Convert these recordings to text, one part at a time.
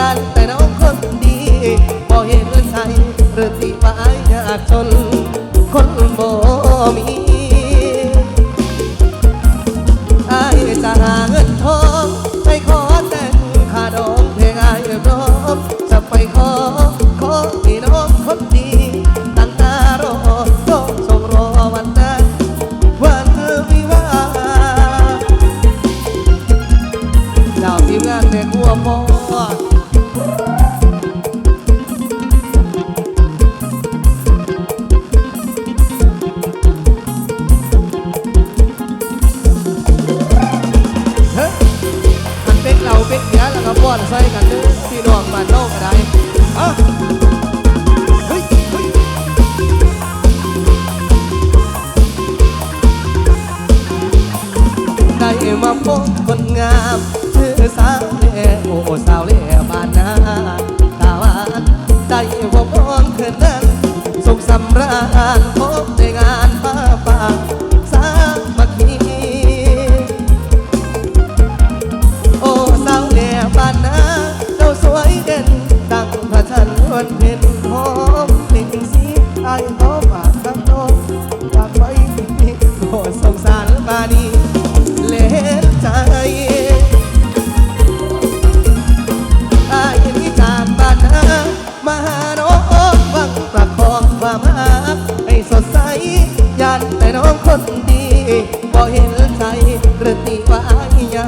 การแต่น้องคนดีบ่เห็นใส่หรือที่ปายากจนคนบ่มี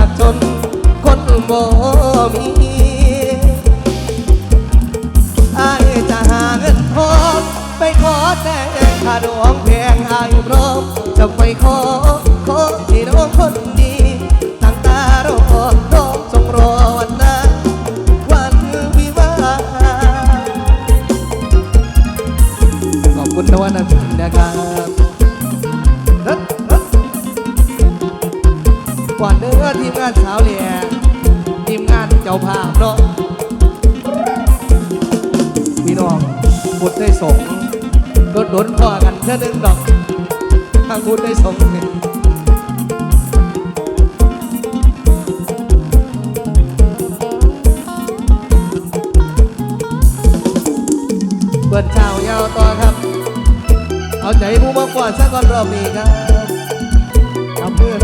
าจนคนบ่มี ได้สงโดนดนพอกันเท่านึงดอกถ้าคุณได้สงเนี่เปิดเช้ายาวต่อครับ เอาใจผู้มากกว่าสักก่อนรอบนี้ครับทำเพื่อ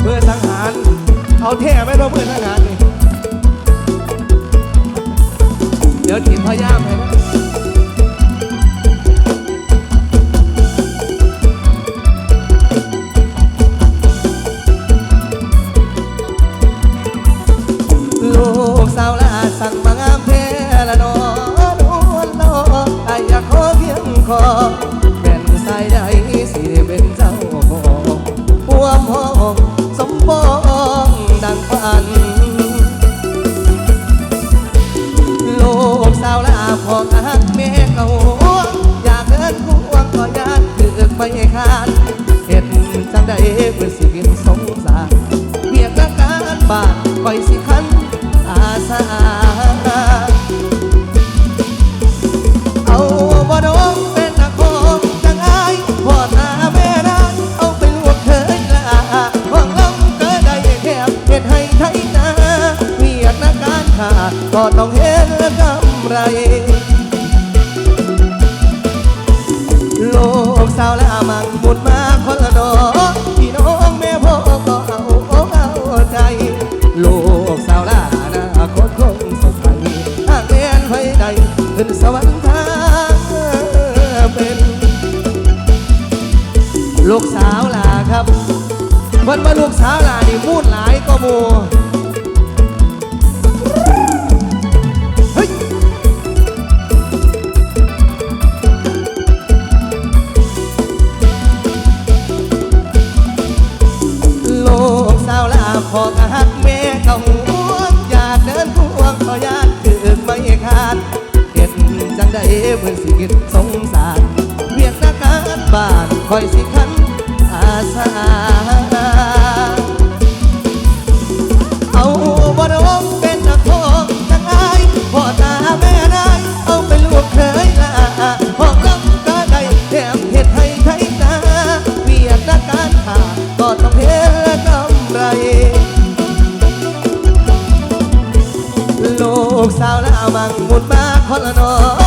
เพื่อสัหาร เอาเท้ไม่รอเพื่อสัหารนี่ เดี๋ยวทีมพยามเลยะลูกสาวลาสั่งมางามเพ้ลอนอนวนนอนต่อยากขอเพียงขอแม่นสายใดสิได้เป็นเจ้าของความหอมสมบูรณ์ ของหักแม่เก่าอยากเดินพวงก็ยากเกิดไปขาด หลานี่มูดหลายก็มูลูกสาวลาพอกหักแม่เขาห่วงอยากเดินพวงขอยานคือไม่ขาดเห็นจังได้เพื่อนสิกิดสงสาร เวียกนาการบ้านคอยสิ มุด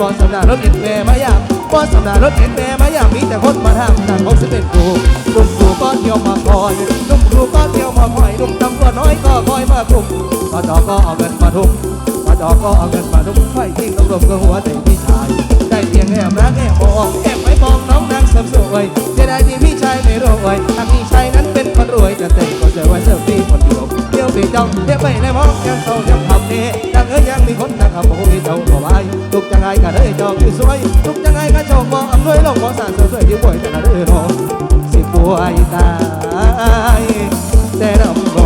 บอสำนักรถเอ็นแม่มายามบอสำนักรถเอ็นแม่มายามมีแต่คนมาทำนั่งคงจะเป็นครูลุงครูก็เที่ยวมาคอยลุงครูก็เที่ยวมาคอยลุงตำรวจน้อยก็คอยมาคุมกอจอก็เอาเงินมาทุ่มกอจอก็เอาเงินมาทุ่มไฟทิ้งตำรวจก็หัวใจพี่ชาย ได้เพียงแอบรักแอบมองแอบไปมองน้องนางสมสวยจะได้ที่พี่ชายไม่รวยถ้าพี่ชายนั้นเป็นคนรวยจะเตะก็จอไว้เสิร์ฟี่คนเดียว เที่ยวไปจ้องเที่ยวไปในมองยังเขายังทำเน่ยังเอ้ยยังมีคนนั่งขับโอ้ยเจ้าก็ไว้ทุกจังไงก็ได้จองอยู่สวย ทุกจังไงก็โชคมองอำนวยลงมองสารสวยที่ป่วยแต่ละเรื่องน้องสิป่วยตายแต่รำบ่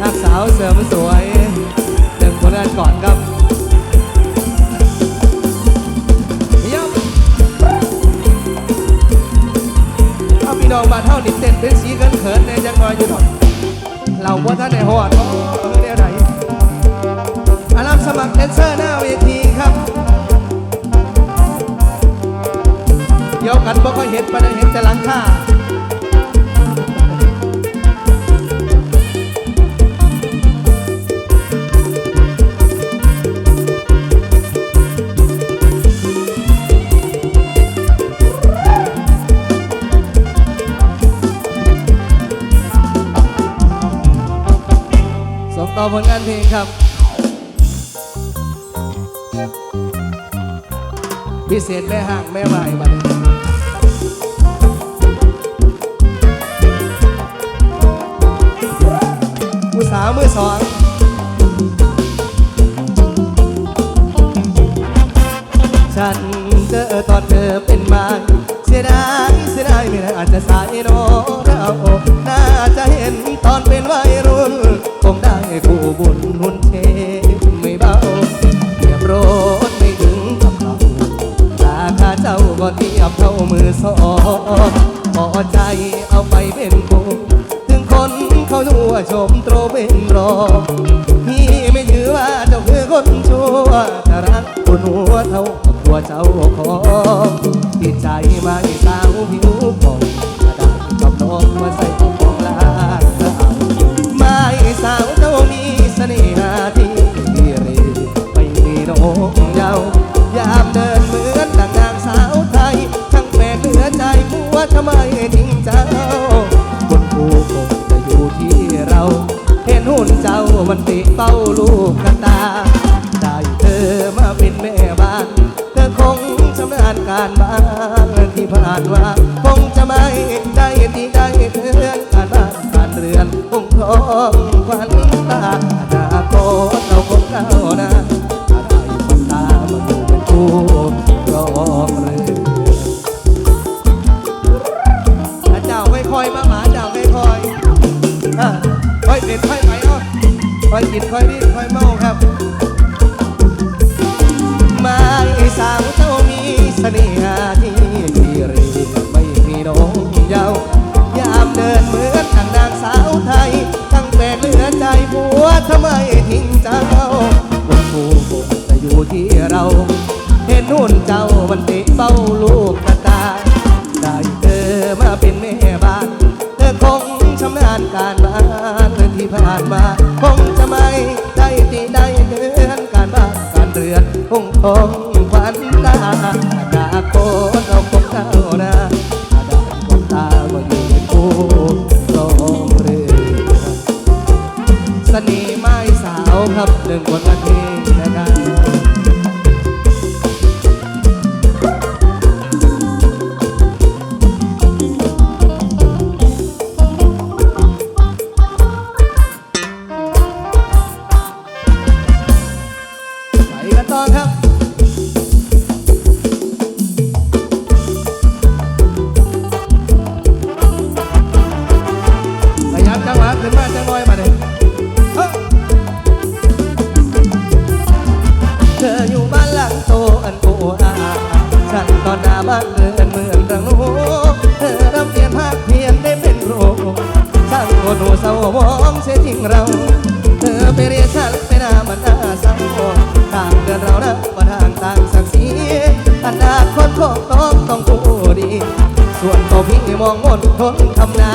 นักสาวเสริมสวยเดินคนนั้นก่อนครับ น้องบ้านเท่านิดเต้นเป็นสีเขินเขินๆเนี่ยยังน้อยอยู่ดอกเราบ่ท่านในหอดเขาเออเนี่ยไหนอารับสมัครแดนเซอร์หน้าเวทีครับ ครับ พิเศษแม่ห่างแม่วายบันผู้สาวมือสองฉันเจอตอนเธอเป็นมาเสียดายเสียดายไม่ได้อาจจะสายโนเราหน้า สองพอใจเอาไปเป็นผู้ถึงคนเขาทั่วชมโตรเป็นรองพี่ไม่ถือว่าเจ้าคือคนชั่วจะรักคนหัวเท่ากับตัวเจ้าของติดใจมา้าลูกกันตา ได้เธอมาเป็นแม่บ้าน เธอคงชำนาญการบ้านที่ผ่านมาคงจะไม่ได้ดีได้เธอการบ้านการเรือนคงท้องควันตา มีหาที่ดีเรีไม่มีน้องเยาวยามเดินเหมือนทางนางสาวไทยทั้งแปลเหลือใจผัวทำไมทิ้งเจ้าคนผู้คงจะอยู่ที่เรา เห็นหุ่นเจ้ามันติเป้าลูกกระตา ได้เธอมาเป็นแม่บ้าน เธอคงชำนาญการบ้านที่ผ่านมาคงจะไม่ได้ตีได้เดือนการบ้านการเรือนคงคง ครับหนึ่งคนละเพลงนะครับไปกันต่อครับพยายามจังหวะขึ้นมาจัง เสียทิ้งเรา เธอไปเรียกฉันไปหน้ามันน่าเศร้าทางเดินเรานะว่าทางต่างสักสีอนาคตของน้องต้องผู้ดี ส่วนตัวพี่มองมนทนทำนา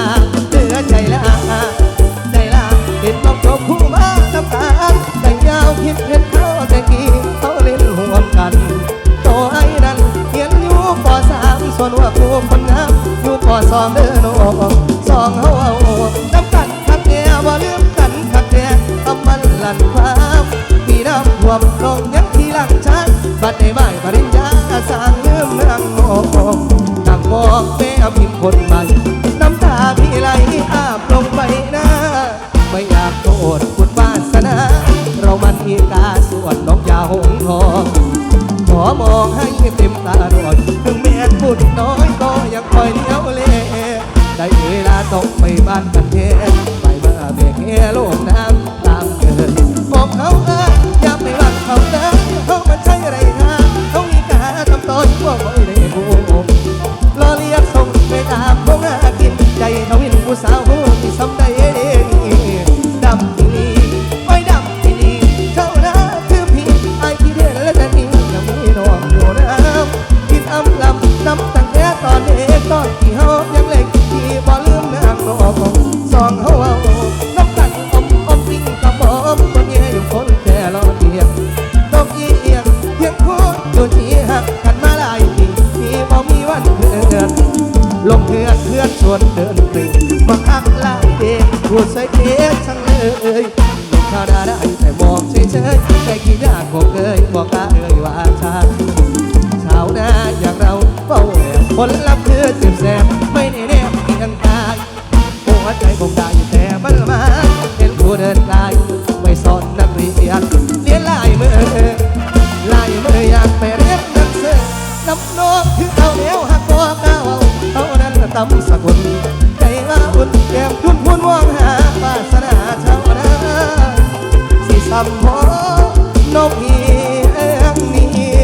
น้ำท่วมลงยังที่หลังชันบัดในบ่ายปริญญาสร้างลืมเมืองโอนั่งมองแม่พิมพ์คนใหม่น้ำตาพี่ไหลอาบลงไปหน้าไม่อยากโทษคุณวาสนา เรามันอีกาส่วนนกยาหงทองขอมองให้เต็มตาดวงถึงแม้พูดน้อยก็ยังคอยเลี้ยวเล่ได้เวลาต้องไปบ้านกัน ตอนที่เฮาำพอนกเฮียงนี้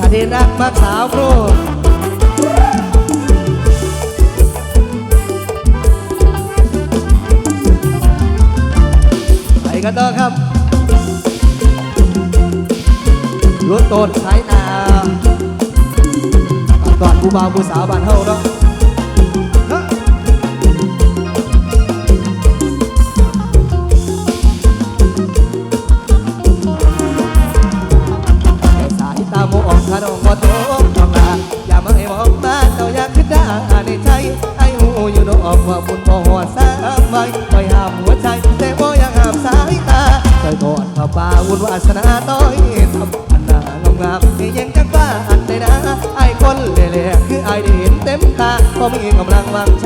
อดีตรักมักสาวครูไปกันต่อครับรถโตนสายตาก่อนผู้บ่าวผู้สาวบ้านเฮาเนาะ อยทำอันหน้างงามๆให้ยังจักบ้าอันใดนะไอ้คนเล่ๆคือไอ้ได้เห็นเต็มตาพอมีกำลังวางช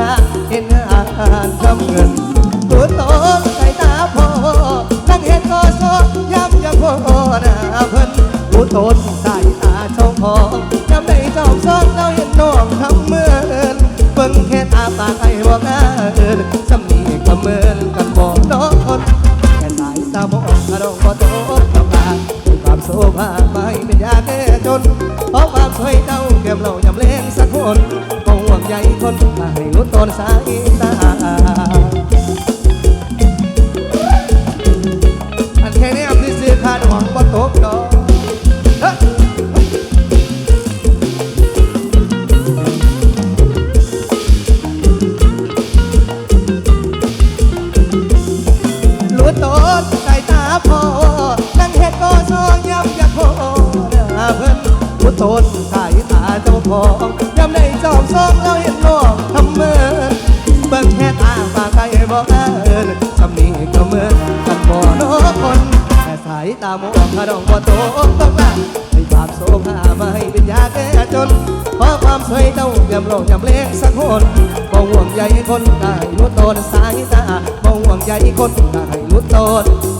าเจ้าพองย้ำได้จอมซองแล้วเห็นน้องทำเมินเบิ่งแค่ตาปากไก่บอกเอินสำนีก็เมื่อกันบ่นอคนแต่สายตามองขนองบ่โตต้องละให้ความโสภามาให้เป็นยาแก้จนเพราะความสวยเต้ายี่ยมโลกยำเล็กสักคนบ่ห่วงใยคนได้รู้ตนสายตาบ่ห่วงใยคนได้รู้ตน